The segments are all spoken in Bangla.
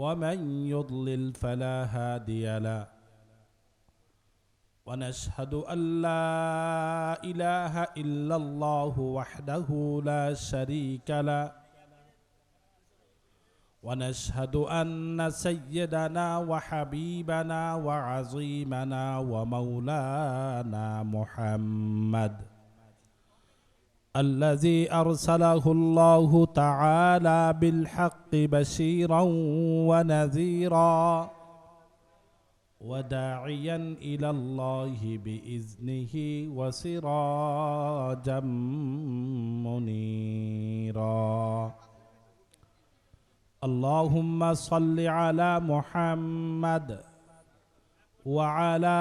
ومن يضلل فلا هادي له. ونشهد أن لا إله إلا الله وحده لا شريك له. ونشهد أن سيدنا وحبيبنا وعظيمنا ومولانا محمد الذي أرسله الله تعالى بالحق بشيرا ونذيرا وداعيا إلى الله بإذنه وسراجا منيرا. اللهم صل على محمد وعلى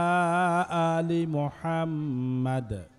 آل محمد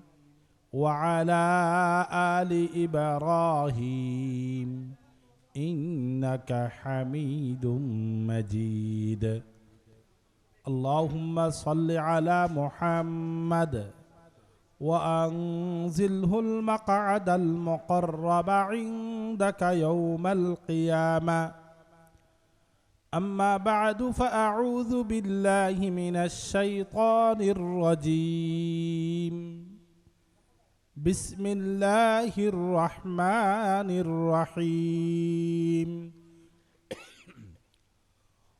وعلى آل إبراهيم إنك حميد مجيد. اللهم صل على محمد وأنزله المقعد المقرب عندك يوم القيامة. أما بعد فأعوذ بالله من الشيطان الرجيم. بسم الله الرحمن الرحيم.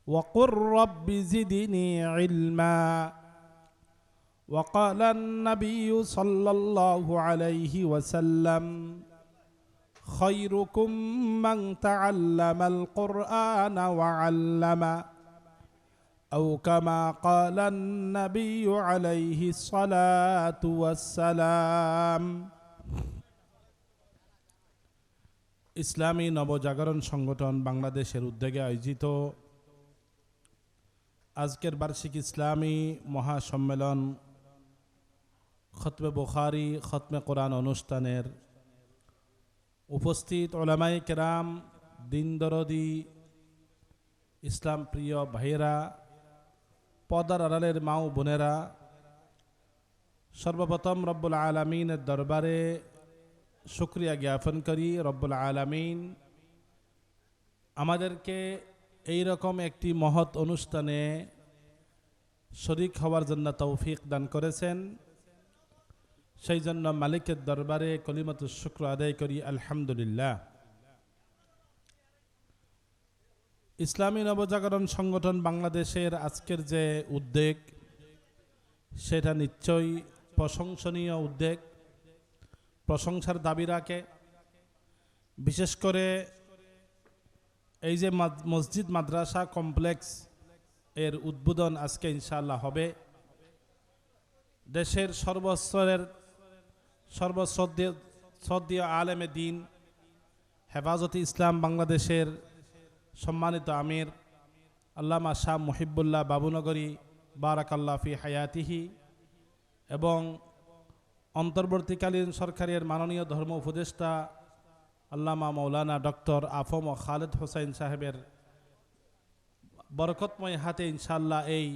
وقل رب زدني علما. وقال النبي صلى الله عليه وسلم خيركم من تعلم القرآن وعلمه. أو كما قال النبي عليه الصلاة والسلام ইসলামী নবজাগরণ সংগঠন বাংলাদেশের উদ্যোগে আয়োজিত আজকের বার্ষিক ইসলামী মহাসম্মেলন খতমে বুখারি খতমে কোরআন অনুষ্ঠানের উপস্থিত ওলামাই কেরাম দিনদরদি ইসলাম প্রিয় ভাইয়েরা পদার আড়ালের মাও বোনেরা, সর্বপ্রথম রব্বুল আলমিনের দরবারে শুক্রিয়া জ্ঞাপন করি, রব্বুল আলমিন আমাদেরকে এই রকম একটি মহৎ অনুষ্ঠানে শরিক হওয়ার জন্য তৌফিক দান করেছেন। সেই জন্য মালিকের দরবারে কলিমত শুক্র আদায় করি, আলহামদুলিল্লাহ। ইসলামী নবজাগরণ সংগঠন বাংলাদেশের আজকের যে উদ্যোগ, সেটা নিশ্চয়ই প্রশংসনীয় উদ্যোগ। প্রশংসার দাবি রাখে। বিশেষ করে এই যে মসজিদ মাদ্রাসা কমপ্লেক্স এর উদ্বোধন আজকে ইনশাল্লাহ হবে। দেশের সর্বস্তরের সর্বশ্রদ্ধীয় শ্রদ্ধীয় আলেমে দিন, হেফাজতে ইসলাম বাংলাদেশের সম্মানিত আমির, আল্লামা শাহ মুহিবুল্লাহ বাবুনগরী বারাকাল্লা ফি হায়াতিহি, এবং অন্তর্বর্তীকালীন সরকারের মাননীয় ধর্ম উপদেষ্টা আল্লামা মৌলানা ডক্টর আফম খালেদ হোসাইন সাহেবের বরকতময় হাতে ইনশাল্লাহ এই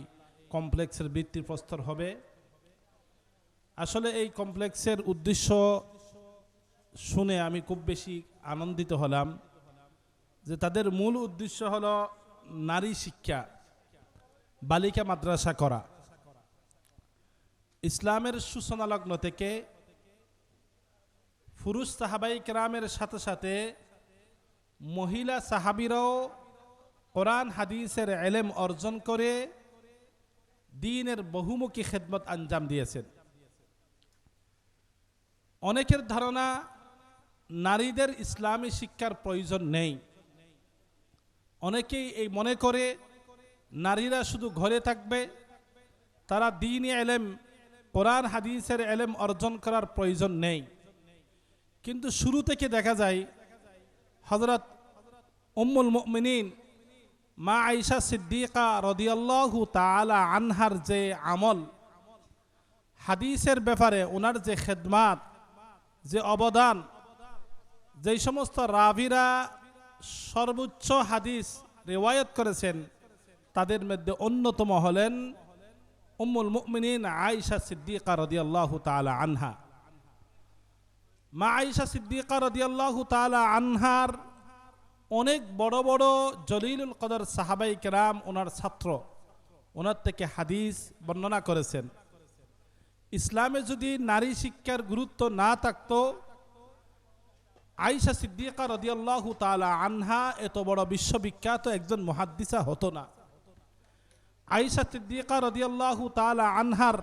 কমপ্লেক্সের ভিত্তিপ্রস্তর হবে। আসলে এই কমপ্লেক্সের উদ্দেশ্য শুনে আমি খুব বেশি আনন্দিত হলাম। যে তাদের মূল উদ্দেশ্য হলো নারী শিক্ষা, বালিকা মাদ্রাসা করা। ইসলামের সূচনা লগ্ন থেকে পুরুষ সাহাবাই কেরামের সাথে সাথে মহিলা সাহাবিরাও কোরআন, হাদিসের এলেম অর্জন করে দিনের বহুমুখী খেদমত আঞ্জাম দিয়েছেন। অনেকের ধারণা, নারীদের ইসলামী শিক্ষার প্রয়োজন নেই। অনেকেই এই মনে করে নারীরা শুধু ঘরে থাকবে, তারা দিন এলেম, কোরআন, হাদিসের এলেম অর্জন করার প্রয়োজন নেই। কিন্তু শুরু থেকে দেখা যায় হজরত উম্মুল মুমিনিন, মা আইসা সিদ্দিকা রদিয়াল্লাহু তাআলা আনহার যে আমল, হাদিসের ব্যাপারে ওনার যে খেদমাত, যে অবদান, যেই সমস্ত রাবিরা সর্বোচ্চ হাদিস রেওয়ায়ত করেছেন, তাদের মধ্যে অন্যতম হলেন উম্মুল মুমিনিন আয়েশা সিদ্দিকা রদিয়াল্লাহু তাআলা আনহা। মা আয়েশা সিদ্দিকা রদিয়াল্লাহু তাআলা আনহার অনেক বড় বড় জলিলুল কদর সাহাবাই কেরাম ওনার ছাত্র, ওনার থেকে হাদিস বর্ণনা করেছেন। ইসলামে যদি নারী শিক্ষার গুরুত্ব না থাকতো আইসা সিদ্দিকা রদিয়াল্লাহু তালা আনহা এত বড় বিশ্ববিখ্যাত একজন মুহাদ্দিসা হতো না। আইসা সিদ্দিকা রদিয়াল্লাহু তালা আনহার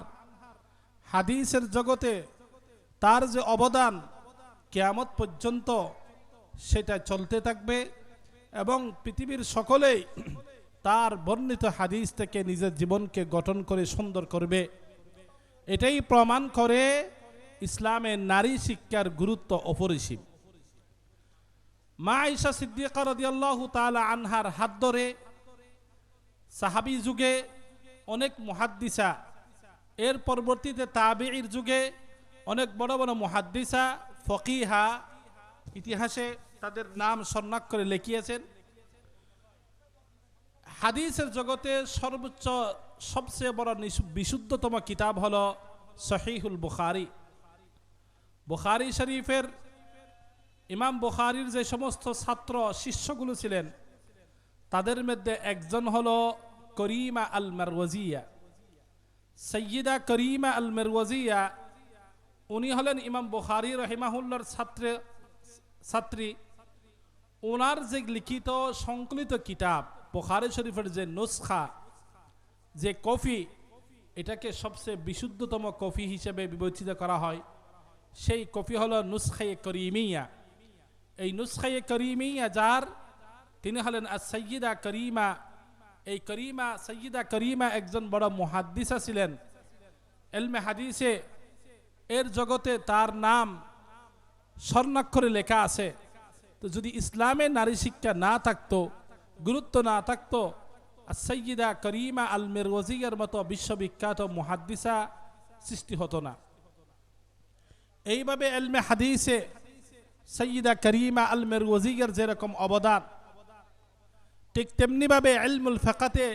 হাদিসের জগতে তার যে অবদান কেয়ামত পর্যন্ত সেটা চলতে থাকবে এবং পৃথিবীর সকলেই তার বর্ণিত হাদিস থেকে নিজের জীবনকে গঠন করে সুন্দর করবে। এটাই প্রমাণ করে ইসলামে নারী শিক্ষার গুরুত্ব অপরিসীম। মা আইসা সিদ্দিকা রদিয়াল্লাহু তাআলা আনহার হাত ধরে সাহাবি যুগে অনেক মুহাদ্দিসা, এর পরবর্তীতে তাবির যুগে অনেক বড় বড় মুহাদ্দিসা, ফকিহা ইতিহাসে তাদের নাম স্বর্ণাক করে লিখিয়েছেন। হাদিসের জগতে সর্বোচ্চ, সবচেয়ে বড় বিশুদ্ধতম কিতাব হলো সহিহুল বুখারি। বুখারি শরীফের ইমাম বুখারির যে সমস্ত ছাত্র, শিষ্যগুলো ছিলেন, তাদের মধ্যে একজন হল করিমা আল মারওয়াজিয়া সৈয়দা করিমা আল মারওয়াজিয়া উনি হলেন ইমাম বুখারি রহিমাহুল্লার ছাত্র, ছাত্রী। ওনার যে লিখিত, সংকলিত কিতাব, বুখারি শরীফের যে নুসখা, যে কফি, এটাকে সবচেয়ে বিশুদ্ধতম কফি হিসেবে বিবেচিত করা হয়। সেই কফি হলো নুসখায়ে করিমিয়া। এই নুসখায়ে করিমিয়া যার তিনি হলেন আর সৈয়দা করিমা। এই করিমা সৈয়দা করিমা একজন বড় মুহাদ্দিসা ছিলেন। এলমে হাদিসে এর জগতে তার নাম স্বর্ণাক্ষরে লেখা আছে। তো যদি ইসলামে নারী শিক্ষা না থাকতো, গুরুত্ব না থাকতো সৈয়দা করিমা আল মিরওয়াজিয়ার মতো বিশ্ববিখ্যাত মুহাদ্দিসা সৃষ্টি হতো না। এইভাবে এলমে হাদিসে সৈয়দা করিমা আল মিরওয়াজিয়ার যেরকম অবদান, ঠিক তেমনিভাবে এলমুল ফেকাতে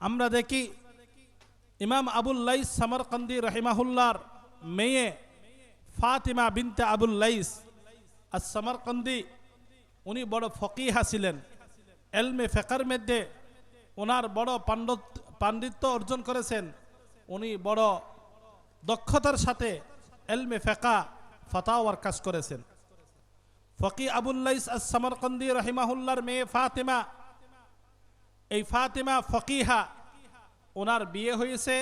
আমরা দেখি ইমাম আবুল্লাইস সামরকান্দি রহিমাহুল্লার মেয়ে ফাতিমা বিনতে আবুল্লাইস আর সামরকান্দি উনি বড় ফকিহা ছিলেন। এলমে ফেকার মধ্যে ওনার বড় পাণ্ডিত, পাণ্ডিত্য অর্জন করেছেন। উনি বড় দক্ষতার সাথে এলমে ফেকা ফতাওয়ার কাজ করেছেন। ফকি আবুল্লাইস আর সামরকান্দি রহিমাহুল্লার মেয়ে ফাতেমা। এই ফাতেমা ফকিহা, ওনার বিয়ে হয়েছে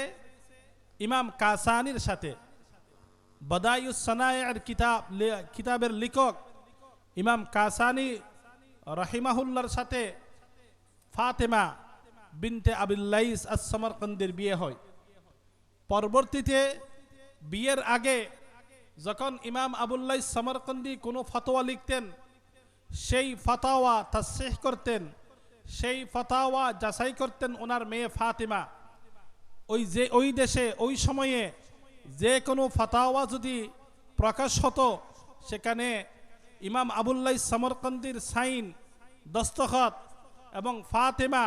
ইমাম কাসানির সাথে। বদায়ুস সানায়ের কিতাব কিতাবের লেখক ইমাম কাসানি রহিমাহুল্লার সাথে ফাতেমা বিনতে আবুল্লাইস আসমারকন্দের বিয়ে হয়। পরবর্তীতে বিয়ের আগে যখন ইমাম আবুল্লাহ সামরকন্দি কোনো ফতোয়া লিখতেন, সেই ফতাওয়া তাসেহ করতেন, সেই ফতাওয়া যাচাই করতেন ওনার মেয়ে ফাতিমা। ওই যে, ওই দেশে, ওই সময়ে যে কোনো ফাতাওয়া যদি প্রকাশ হতো, সেখানে ইমাম আবুল্লাহ সামরকন্দির সাইন, দস্তখত এবং ফাতেমা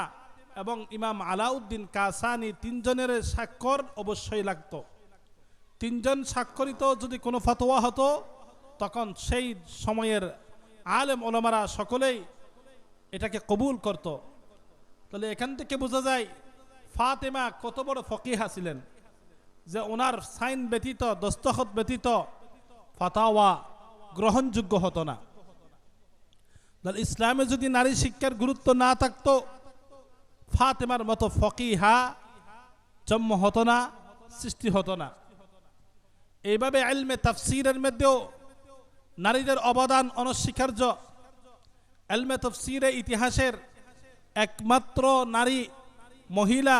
এবং ইমাম আলাউদ্দিন কাসানি তিনজনের স্বাক্ষর অবশ্যই লাগতো। তিনজন স্বাক্ষরিত যদি কোনো ফতোয়া হতো, তখন সেই সময়ের আলেম ওলামারা সকলেই এটাকে কবুল করত। তাহলে এখান থেকে বোঝা যায়, ফাতেমা কত বড় ফকিহা ছিলেন, যে ওনার সাইন ব্যতীত, দস্তখত ব্যতীত ফাতাওয়া গ্রহণযোগ্য হতো না। তাহলে ইসলামে যদি নারী শিক্ষার গুরুত্ব না থাকতো, ফাতেমার মতো ফকিহা জন্ম হতো না, সৃষ্টি হতো না। এইভাবে এলমে তাফসিরের মধ্যেও নারীদের অবদান অনস্বীকার্য। এলমে তফসিরে ইতিহাসের একমাত্র নারী মহিলা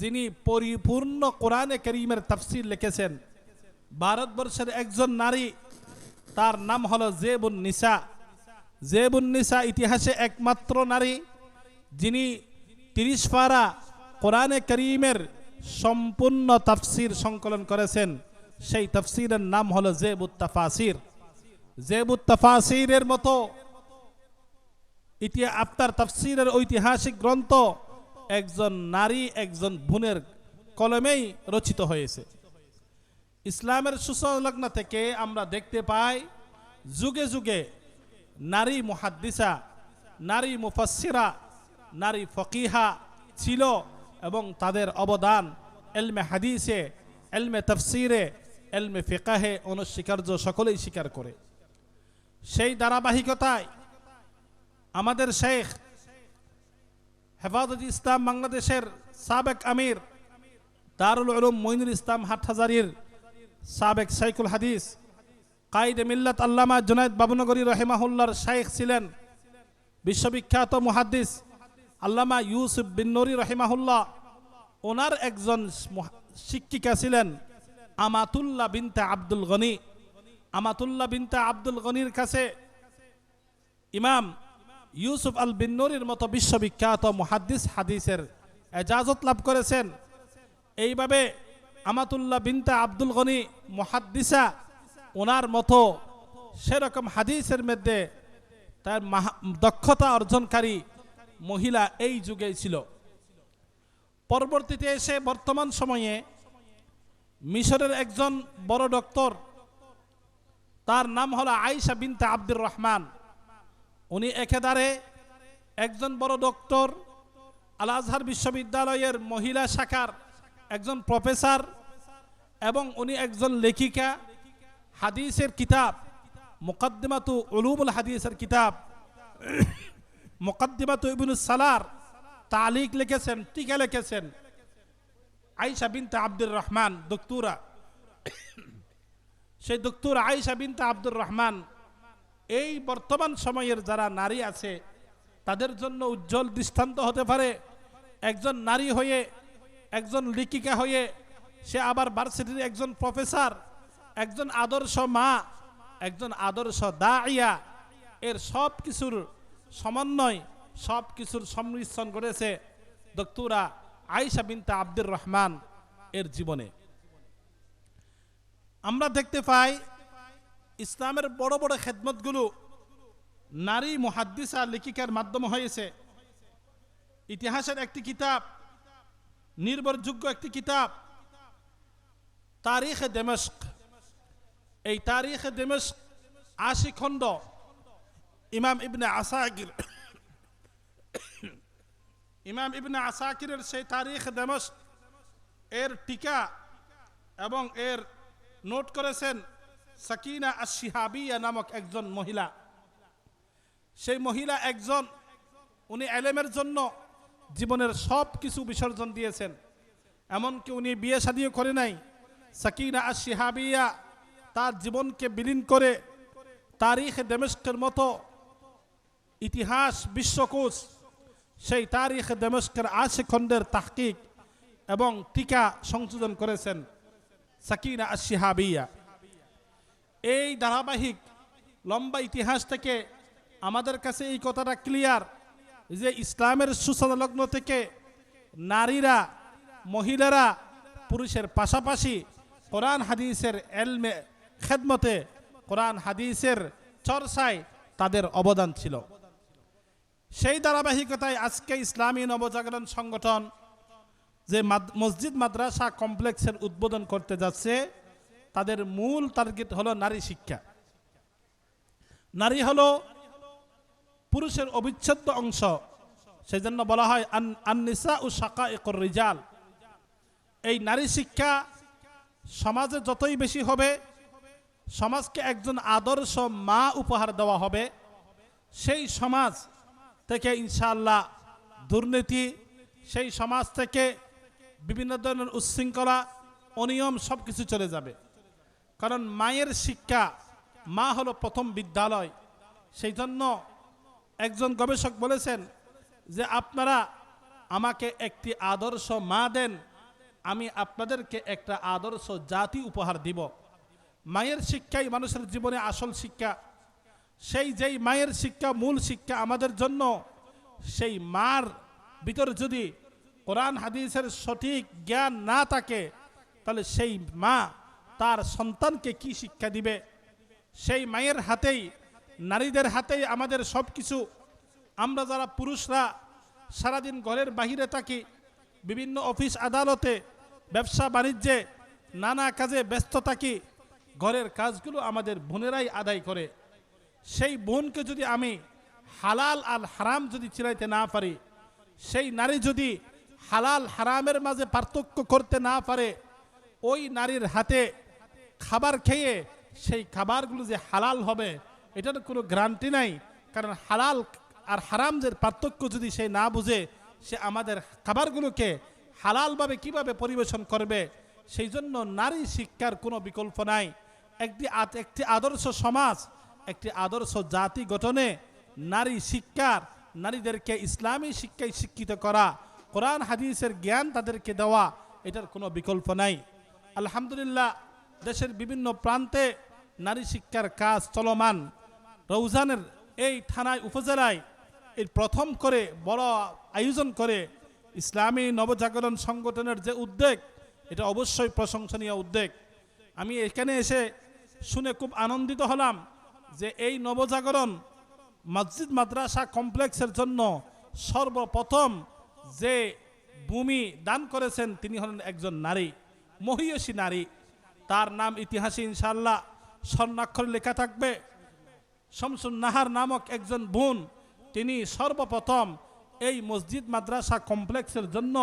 যিনি পরিপূর্ণ কোরআনে করিমের তাফসির লিখেছেন। ভারতবর্ষের একজন নারী, তার নাম হলো জেবুন নিসা। জেবুন নিসা ইতিহাসে একমাত্র নারী যিনি তিরিশ পারা কোরআনে করিমের সম্পূর্ণ তাফসির সংকলন করেছেন। সেই তফসিরের নাম হলো জেবুত তাফাসির। জেবুত মতো ইতিহাস আপনার তাফসিরের ঐতিহাসিক গ্রন্থ, একজন নারী, একজন বোনের কলমেই রচিত হয়েছে। ইসলামের সুসংলগ্ন থেকে আমরা দেখতে পাই, যুগে যুগে নারী মুহাদ্দিসা, নারী মুফাসসিরা, নারী ফকিহা ছিল এবং তাদের অবদান এলমে হাদিসে, এলমে তফসিরে এলমে ফেকাহে অনস্বীকার্য সকলেই স্বীকার করে। সেই ধারাবাহিকতায় আমাদের শেখ হেফাজত ইসলাম বাংলাদেশের সাবেক আমির দারুল উলুম মইনুল ইসলাম হাটহাজারির সাবেক শাইকুল হাদিস কাইদ মিল্লাত আল্লামা জুনায়দ বাবুনগরী রহেমাহুল্লার শাইখ ছিলেন বিশ্ববিখ্যাত মুহাদ্দিস আল্লামা ইউসুফ বিন নরি রহিমাহুল্লাহ। ওনার একজন শিক্ষিকা ছিলেন। আমাতুল্লাহ বিনতে আব্দুল গনি। আমাতুল্লাহ বিনতে আব্দুল গনির কাছে ইমাম ইউসুফ আল বিন্নরির মতো বিশ্ববিখ্যাত মুহাদ্দিস হাদিসের এজাজত লাভ করেছেন। এইভাবে আমাতুল্লাহ বিনতে আব্দুল গনি মুহাদ্দিসা ওনার মতো সেরকম হাদিসের মধ্যে তার দক্ষতা অর্জনকারী মহিলা এই যুগে ছিল। পরবর্তীতে এসে বর্তমান সময়ে মিশরের একজন বড় ডক্টর, তার নাম হলো আয়েশা বিনতে আব্দুর রহমান। উনি একেদারে একজন বড় ডক্টর আল আজহার বিশ্ববিদ্যালয়ের মহিলা শাখার একজন প্রফেসর এবং উনি একজন লেখিকা, হাদিসের কিতাব, মুকদ্দিমাতু উলুমুল হাদিসের কিতাব, মুকদ্দিমাতু ইবনুস সালার তালিক লিখেছেন, টিকা লিখেছেন। আইসা বিনতে আব্দুর রহমান, দক্তুরা। সেই দক্তুরা আইসা বিনতে আব্দুর রহমান, এই বর্তমান সময়ের যারা নারী আছে, তাদের জন্য উজ্জ্বল দৃষ্টান্ত হতে পারে। একজন নারী হয়ে, একজন লেখিকা হয়ে, সে আবার ভার্সিটির একজন প্রফেসর, একজন আদর্শ মা, একজন আদর্শ দাইয়া, এর সব কিছুর সমন্বয় সব কিছুর সংমিশ্রণ করেছে দক্তুরা। আয়েশা বিনতে আব্দুর রহমান এর জীবনে। আমরা দেখতে পাই ইসলামের বড় বড় খেদমতগুলো নারী মুহাদ্দিসা লেখিকার মাধ্যমে হয়েছে। ইতিহাসের একটি কিতাব, নির্ভরযোগ্য একটি কিতাব, তারিখে দেমস্ক। এই তারিখে দেমস্ক আশি খণ্ড ইমাম ইবনে আসাকির ইমাম ইবনে আসাকিরের সেই তারিখ দেমস্ক, এর টিকা এবং এর নোট করেছেন সাকিনা আশিহাবিয়া নামক একজন মহিলা। সেই মহিলা একজন, উনি এলেমের জন্য জীবনের সব কিছু বিসর্জন দিয়েছেন। এমনকি উনি বিয়ে শাদিও করে নাই। সাকিনা আশিহাবিয়া তার জীবনকে বিলীন করে তারিখ দেমস্কের মতো ইতিহাস, বিশ্বকোষ সেই তারিখ দেমস্কের আশি খণ্ডের তাহকিক এবং টিকা সংযোজন করেছেন সাকিনা আশিহাবিয়া এই ধারাবাহিক লম্বা ইতিহাস থেকে আমাদের কাছে এই কথাটা ক্লিয়ার যে ইসলামের সুসংলগ্ন থেকে নারীরা, মহিলারা, পুরুষের পাশাপাশি কোরআন হাদিসের এলমে খেদমতে, কোরআন হাদিসের চর্চায় তাদের অবদান ছিল। সেই ধারাবাহিকতায় আজকে ইসলামী নবজাগরণ সংগঠন যে মসজিদ মাদ্রাসা কমপ্লেক্সের উদ্বোধন করতে যাচ্ছে, তাদের মূল টার্গেট হলো নারী শিক্ষা। নারী হলো পুরুষের অবিচ্ছেদ্য অংশ। সেই জন্য বলা হয় আন- আন্নিসা ও শাকা একর রিজাল। এই নারী শিক্ষা সমাজে যতই বেশি হবে, সমাজকে একজন আদর্শ মা উপহার দেওয়া হবে। সেই সমাজ থেকে ইনশাআল্লাহ দুর্নীতি, সেই সমাজ থেকে বিভিন্ন ধরনের উচ্ছৃঙ্খলা, অনিয়ম সব কিছু চলে যাবে। কারণ মায়ের শিক্ষা, মা হলো প্রথম বিদ্যালয়। সেই জন্য একজন গবেষক বলেছেন যে, আপনারা আমাকে একটি আদর্শ মা দেন, আমি আপনাদেরকে একটা আদর্শ জাতি উপহার দিব। মায়ের শিক্ষাই মানুষের জীবনে আসল শিক্ষা। সেই যেই মায়ের শিক্ষা, মূল শিক্ষা আমাদের জন্য, সেই মার ভিতরে যদি কোরআন, হাদিসের সঠিক জ্ঞান না থাকে, তাহলে সেই মা তার সন্তানকে কি শিক্ষা দিবে? সেই মায়ের হাতেই, নারীদের হাতেই আমাদের সব কিছু আমরা যারা পুরুষরা সারাদিন ঘরের বাহিরে থাকি, বিভিন্ন অফিস আদালতে, ব্যবসা বাণিজ্যে, নানা কাজে ব্যস্ত থাকি, ঘরের কাজগুলো আমাদের বোনেরাই আদায় করে। সেই বোনকে যদি আমি হালাল আর হারাম যদি চিনাইতে না পারি, সেই নারী যদি হালাল হারামের মাঝে পার্থক্য করতে না পারে, ওই নারীর হাতে খাবার খেয়ে সেই খাবারগুলো যে হালাল হবে, এটার কোনো গ্যারান্টি নাই। কারণ হালাল আর হারাম যে পার্থক্য যদি সে না বুঝে, সে আমাদের খাবারগুলোকে হালালভাবে কীভাবে পরিবেশন করবে, সেই জন্য নারী শিক্ষার কোনো বিকল্প নাই। একটি একটি আদর্শ সমাজ একটি আদর্শ জাতি গঠনে নারী শিক্ষার, নারীদেরকে ইসলামী শিক্ষায় শিক্ষিত করা, কোরআন, হাদিসের জ্ঞান তাদেরকে দেওয়া, এটার কোনো বিকল্প নাই। আলহামদুলিল্লাহ, দেশের বিভিন্ন প্রান্তে নারী শিক্ষার কাজ চলমান। রৌজানের এই থানায়, উপজেলায় এর প্রথম করে বড় আয়োজন করে ইসলামী নবজাগরণ সংগঠনের যে উদ্যোগ, এটা অবশ্যই প্রশংসনীয় উদ্যোগ। আমি এখানে এসে শুনে খুব আনন্দিত হলাম। যে এই নবজাগরণ মসজিদ মাদ্রাসা কমপ্লেক্সের জন্য সর্বপ্রথম যে ভূমি দান করেছেন, তিনি হলেন একজন নারী, মহিয়সী নারী। তার নাম ইতিহাসে ইনশাল্লাহ স্বর্ণাক্ষরে লেখা থাকবে, শামসুন নাহার নামক একজন বোন। তিনি সর্বপ্রথম এই মসজিদ মাদ্রাসা কমপ্লেক্সের জন্য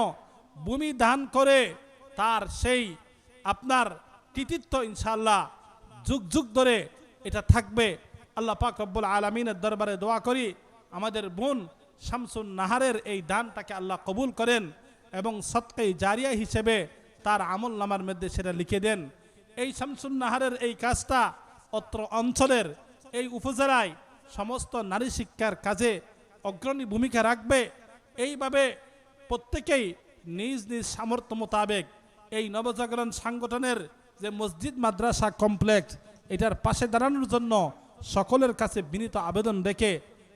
ভূমি দান করে তার সেই আপনার কৃতিত্ব ইনশাল্লাহ যুগ যুগ ধরে এটা থাকবে। আল্লাহ পাক রব্বুল আলমিনের দরবারে দোয়া করি, আমাদের বোন শামসুন নাহারের এই দানটাকে আল্লাহ কবুল করেন এবং সৎকাই জারিয়া হিসেবে তার আমল নামার মধ্যে সেটা লিখে দেন। এই শামসুন নাহারের এই কাজটা অত্র অঞ্চলের এই উপজেলায় সমস্ত নারী শিক্ষার কাজে অগ্রণী ভূমিকা রাখবে। এইভাবে প্রত্যেকেই নিজ নিজ সামর্থ্য মোতাবেক এই নবজাগরণ সংগঠনের যে মসজিদ মাদ্রাসা কমপ্লেক্স এটার পাশে দাঁড়ানোর জন্য সকলের কাছে বিনীত আবেদন রেখে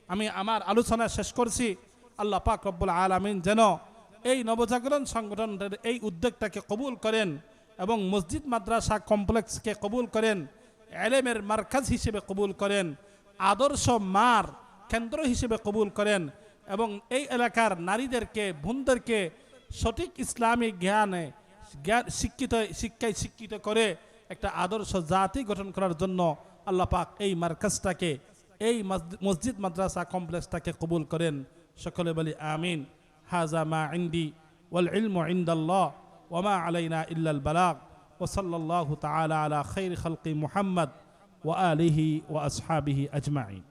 আমি আমার আলোচনা শেষ করছি। আল্লাহ পাক রব্বুল আলমিন যেন এই নবজাগরণ সংগঠনের এই উদ্যোগটাকে কবুল করেন এবং মসজিদ মাদ্রাসা কমপ্লেক্সকে কবুল করেন, এলেমের মার্কাজ হিসেবে কবুল করেন, আদর্শ মার কেন্দ্র হিসেবে কবুল করেন এবং এই এলাকার নারীদেরকে, বোনদেরকে সঠিক ইসলামী জ্ঞানে জ্ঞান শিক্ষিত, শিক্ষায় শিক্ষিত করে একটা আদর্শ জাতি গঠন করার জন্য আল্লাহ পাক এই মার্কাজটাকে, এই মসজিদ মাদ্রাসা কমপ্লেক্সটাকে কবুল করেন। সকলে বলি আমিন। হাজা মা ইন্দি ওয়াল ইলম ইন্দাল্লাহ ওমা আলাইনা ইল্লাল বালাগ। ওসল্লাহ তালা আলা খৈর খলকি মুহাম্মদ ওয়া আলিহি ওয়া আসহাবিহি আজমাইন।